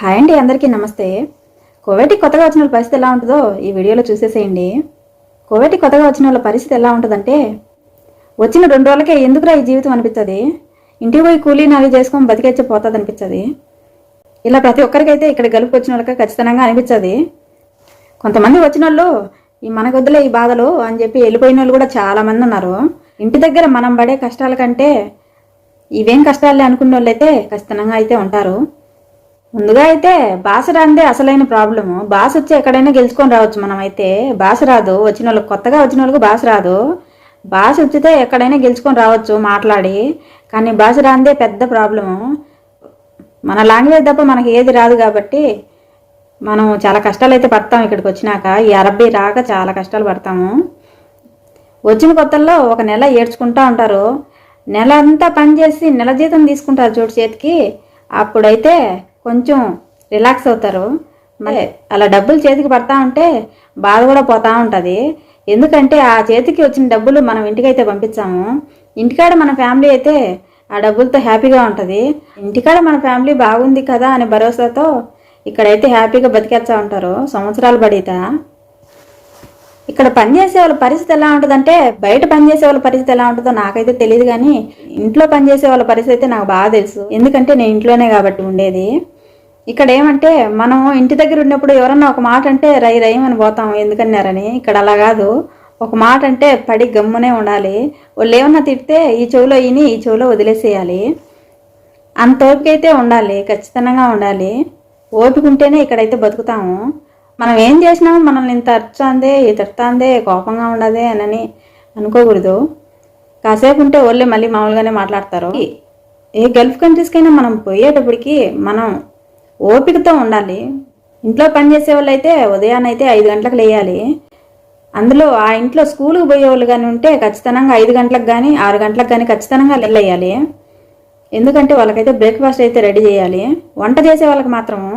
Hi అండి అందరికీ నమస్తే. కోవిడ్కి కొత్తగా వచ్చిన వాళ్ళ పరిస్థితి ఎలా ఉంటుందో ఈ వీడియోలో చూసేసేయండి. కోవిడ్కి కొత్తగా వచ్చిన వాళ్ళ పరిస్థితి ఎలా ఉంటుందంటే వచ్చిన రెండు రోజులకే ఎందుకురా ఈ జీవితం అనిపిస్తుంది? ఇంటికి పోయి కూలీ నాలుగు చేసుకొని బతికేచ్చి పోతుంది అనిపిస్తుంది ఇలా ప్రతి ఒక్కరికైతే ఇక్కడ గలుపు వచ్చిన వాళ్ళకి ఖచ్చితంగా అనిపించదు కొంతమంది వచ్చిన వాళ్ళు ఈ మనకొద్దులే ఈ బాధలు అని చెప్పి వెళ్ళిపోయిన వాళ్ళు కూడా చాలామంది ఉన్నారు. ఇంటి దగ్గర మనం పడే కష్టాల కంటే ఇవేం కష్టాలే అనుకున్న వాళ్ళు అయితే ఖచ్చితంగా అయితే ఉంటారు. ముందుగా అయితే భాష రాందే అసలైన ప్రాబ్లము. భాష వచ్చి ఎక్కడైనా గెలుచుకొని రావచ్చు మనం అయితే భాష రాదు. వచ్చిన వాళ్ళకి కొత్తగా వచ్చిన వాళ్ళకి భాష రాదు. భాష వచ్చితే ఎక్కడైనా గెలుచుకొని రావచ్చు మాట్లాడి. కానీ భాష రాందే పెద్ద ప్రాబ్లము. మన లాంగ్వేజ్ తప్ప మనకి ఏది రాదు కాబట్టి మనం చాలా కష్టాలు అయితే పడతాం ఇక్కడికి వచ్చినాక. ఈ అరబ్బీ రాక చాలా కష్టాలు పడతాము. వచ్చిన కొత్తల్లో ఒక నెల ఏడ్చుకుంటా ఉంటారు. నెల అంతా పనిచేసి నెల జీతం తీసుకుంటారు చోటు చేతికి. అప్పుడైతే కొంచెం రిలాక్స్ అవుతారు. మళ్ళీ అలా డబ్బులు చేతికి పడతా ఉంటే బాధ కూడా పోతూ ఉంటుంది. ఎందుకంటే ఆ చేతికి వచ్చిన డబ్బులు మనం ఇంటికైతే పంపించాము ఇంటికాడ మన ఫ్యామిలీ అయితే ఆ డబ్బులతో హ్యాపీగా ఉంటుంది. ఇంటికాడ మన ఫ్యామిలీ బాగుంది కదా అనే భరోసాతో ఇక్కడైతే హ్యాపీగా బతికేస్తా ఉంటారు. సంవత్సరాలు పడితే. ఇక్కడ పనిచేసే వాళ్ళ పరిస్థితి ఎలా ఉంటుందంటే బయట పనిచేసే వాళ్ళ పరిస్థితి ఎలా ఉంటుందో నాకైతే తెలియదు కానీ ఇంట్లో పనిచేసే వాళ్ళ పరిస్థితి అయితే నాకు బాగా తెలుసు. ఎందుకంటే నేను ఇంట్లోనే కాబట్టి ఉండేది. ఇక్కడ ఏమంటే మనం ఇంటి దగ్గర ఉన్నప్పుడు ఎవరన్నా ఒక మాట అంటే రై రయం పోతాం? ఎందుకన్నారని? ఇక్కడ అలా కాదు. ఒక మాట అంటే పడి గమ్మునే ఉండాలి. వాళ్ళు ఏమన్నా తిడితే ఈ చెవులో ఇని ఈ చెవులో వదిలేసేయాలి. అంత ఓపిక అయితే ఉండాలి ఖచ్చితంగా ఉండాలి. ఓపిక ఉంటేనే ఇక్కడైతే బతుకుతాము. మనం ఏం చేసినామో మనల్ని ఇంత అర్చాందే తిడతాందే కోపంగా ఉండదే అని అనుకోకూడదు. కాసేపు ఉంటే వాళ్ళే మళ్ళీ మామూలుగానే మాట్లాడతారు. ఏ గల్ఫ్ కంట్రీస్కైనా మనం పోయేటప్పటికి మనం ఓపికతో ఉండాలి. ఇంట్లో పనిచేసే వాళ్ళు అయితే ఉదయాన్నైతే ఐదు గంటలకు లేయాలి. అందులో ఆ ఇంట్లో స్కూల్కి పోయే వాళ్ళు కానీ ఉంటే ఖచ్చితంగా ఐదు గంటలకు కానీ ఆరు గంటలకు కానీ ఖచ్చితంగా లేయాలి. ఎందుకంటే వాళ్ళకైతే బ్రేక్ఫాస్ట్ అయితే రెడీ చేయాలి. వంట చేసే వాళ్ళకి మాత్రము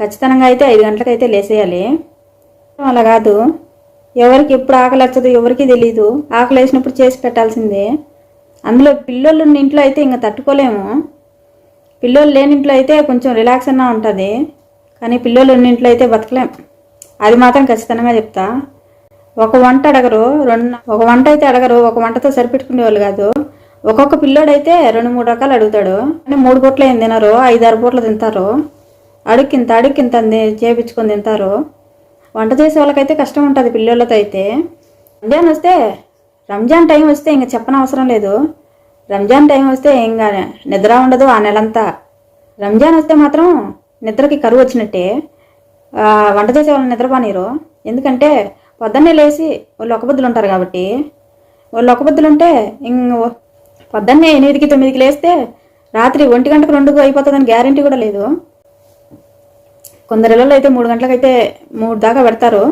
ఖచ్చితంగా అయితే ఐదు గంటలకు అయితే లేసేయాలి. అలా కాదు. ఎవరికి ఎప్పుడు ఆకలి వచ్చదు ఎవరికి తెలియదు ఆకలి వేసినప్పుడు చేసి పెట్టాల్సిందే. అందులో పిల్లలు ఇంట్లో అయితే ఇంకా తట్టుకోలేము. పిల్లలు లేని ఇంట్లో అయితే కొంచెం రిలాక్స్ అన్నా ఉంటుంది. కానీ పిల్లలు ఉన్న ఇంట్లో అయితే బతకలేం. అది మాత్రం ఖచ్చితంగా చెప్తా. ఒక వంట అడగరు రెండు ఒక వంట అయితే అడగరు ఒక వంటతో సరిపెట్టుకునే వాళ్ళు కాదు. ఒక్కొక్క పిల్లోడైతే రెండు మూడు రకాలు అడుగుతాడు. అంటే మూడు పూట్లు ఏం తినరు ఐదు ఆరు పూట్లు తింటారు అడుక్కింత అడుక్కింత చేపించుకొని తింటారు. వంట చేసే వాళ్ళకైతే కష్టం ఉంటుంది పిల్లోళ్ళతో అయితే. రంజాన్ వస్తే రంజాన్ టైం వస్తే ఇంకా చెప్పనవసరం లేదు. రంజాన్ టైం వస్తే ఇంకా నిద్ర ఉండదు ఆ నెలంతా. రంజాన్ వస్తే మాత్రం నిద్రకి కరువు వచ్చినట్టే. వంట చేసే వాళ్ళని నిద్రపోనీరు. ఎందుకంటే పొద్దున్నే లేచి వాళ్ళు ఒకబుద్ధులు ఉంటారు కాబట్టి. వాళ్ళు ఒకబుద్ధులు ఉంటే ఇంక పొద్దున్నే ఎనిమిదికి తొమ్మిదికి లేస్తే రాత్రి ఒంటి గంటకు రెండుకు అయిపోతుందని గ్యారంటీ కూడా లేదు. కొందరు అయితే మూడు గంటలకైతే మూడు దాకా పెడతారు.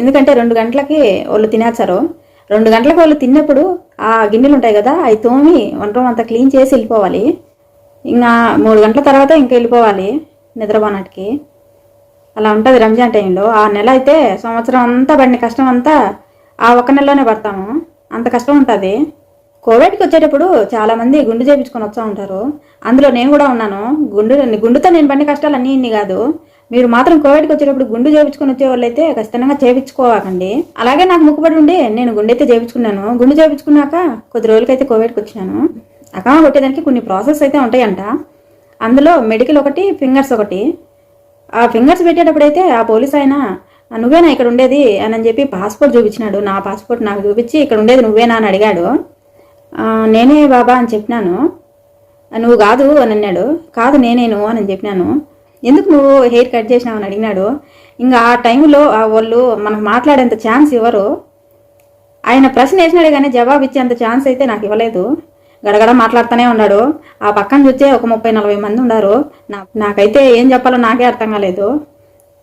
ఎందుకంటే రెండు గంటలకి వాళ్ళు తినేస్తారు. రెండు గంటలకు వాళ్ళు తిన్నప్పుడు ఆ గిన్నెలు ఉంటాయి కదా అవి తోమి వంట అంతా క్లీన్ చేసి వెళ్ళిపోవాలి. ఇంకా మూడు గంటల తర్వాత ఇంకా వెళ్ళిపోవాలి నిద్రపోనాటికి అలా ఉంటుంది రంజాన్ టైంలో. ఆ నెల అయితే సంవత్సరం అంతా పడిన కష్టం అంతా ఆ ఒక్క నెలలోనే పడతాము. అంత కష్టం ఉంటుంది. కోవిడ్కి వచ్చేటప్పుడు చాలామంది గుండు చేయించుకొని వస్తూ ఉంటారు. అందులో నేను కూడా ఉన్నాను. గుండు గుండుతో నేను పడిన కష్టాలు అన్నీ ఇన్ని కాదు. మీరు మాత్రం కోవిడ్కి వచ్చేటప్పుడు గుండు చేయించుకొని వచ్చే వాళ్ళైతే ఖచ్చితంగా చేయించుకోవాకండి అలాగే నాకు ముక్కుబడి ఉండి నేను గుండె అయితే చేయించుకున్నాను గుండు చేయించుకున్నాక కొద్ది రోజులకైతే కోవిడ్కి వచ్చినాను. అకమా కొట్టేదానికి కొన్ని ప్రాసెస్ అయితే ఉంటాయంట. అందులో మెడికల్ ఒకటి ఫింగర్స్ ఒకటి. ఆ ఫింగర్స్ పెట్టేటప్పుడైతే ఆ పోలీస్ ఆయన "ఆ, నువ్వేనా ఇక్కడ ఉండేది? అని అని చెప్పి పాస్పోర్ట్ చూపించినాడు. నా పాస్పోర్ట్ నాకు చూపించి ఇక్కడ ఉండేది నువ్వేనా? అని అడిగాడు. నేనే బాబా అని చెప్పినాను. నువ్వు కాదు అని అన్నాడు. కాదు నేనేను అని చెప్పినాను. ఎందుకు నువ్వు హెయిర్ కట్ చేసినావు అని అడిగినాడు. ఇంకా ఆ టైంలో ఆ వాళ్ళు మనకు మాట్లాడేంత ఛాన్స్ ఇవ్వరు. ఆయన ప్రశ్న వేసినాడే కానీ జవాబు ఇచ్చేంత ఛాన్స్ అయితే నాకు ఇవ్వలేదు. గడగడ మాట్లాడుతూనే ఉన్నాడు. ఆ పక్కన చూస్తే ఒక ముప్పై నలభై మంది ఉన్నారు. నా నాకైతే ఏం చెప్పాలో నాకే అర్థం కాలేదు.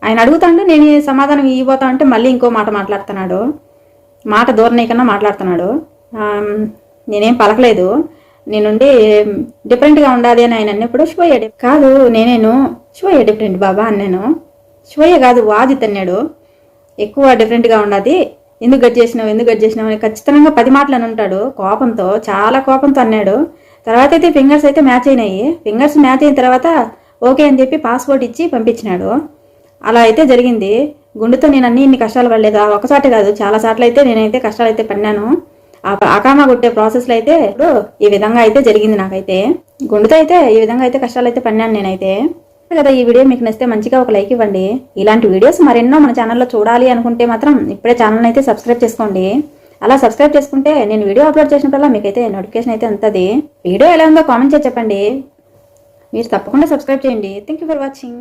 ఆయన అడుగుతాంటే నేను సమాధానం ఇవ్వబోతా అంటే మళ్ళీ ఇంకో మాట మాట్లాడుతున్నాడు. మాట ధోరణి కన్నా మాట్లాడుతున్నాడు నేనేం పలకలేదు. నేనుండి డిఫరెంట్గా ఉండాలి అని ఆయన అన్నప్పుడు శివయ్య కాదు నేనేను శివయ్య డిఫరెంట్ బాబా అన్నాను. శివయ్య కాదు వాదిత్ అన్నాడు. ఎక్కువ డిఫరెంట్గా ఉండదు. ఎందుకు గట్ చేసినావు ఎందుకు గట్ చేసినావు అని ఖచ్చితంగా పది మాటలు అని ఉంటాడు. కోపంతో చాలా కోపంతో అన్నాడు. తర్వాత అయితే ఫింగర్స్ అయితే మ్యాచ్ అయినాయి. ఫింగర్స్ మ్యాచ్ అయిన తర్వాత ఓకే అని చెప్పి పాస్పోర్ట్ ఇచ్చి పంపించినాడు. అలా అయితే జరిగింది. గుండెతో నేను అన్ని ఇన్ని కష్టాలు పడలేదు. ఆ ఒకసారి కాదు చాలా సార్లు అయితే నేనైతే కష్టాలు అయితే పడినాను. ఆ అకామా కొట్టే ప్రాసెస్లో అయితే ఇప్పుడు ఈ విధంగా అయితే జరిగింది నాకైతే. గుండెతో అయితే ఈ విధంగా అయితే కష్టాలు అయితే పడినాను నేనైతే. కదా ఈ వీడియో మీకు నచ్చితే మంచిగా ఒక లైక్ ఇవ్వండి. ఇలాంటి వీడియోస్ మరెన్నో మన ఛానల్లో చూడాలి అనుకుంటే మాత్రం ఇప్పుడే ఛానల్ అయితే సబ్స్క్రైబ్ చేసుకోండి. అలా సబ్స్క్రైబ్ చేసుకుంటే నేను వీడియో అప్లోడ్ చేసినప్పుడల్లా మీకైతే నోటిఫికేషన్ అయితే ఉంటుంది. వీడియో ఎలా ఉందో కామెంట్ చేసి చెప్పండి. మీరు తప్పకుండా సబ్స్క్రైబ్ చేయండి. Thank you for watching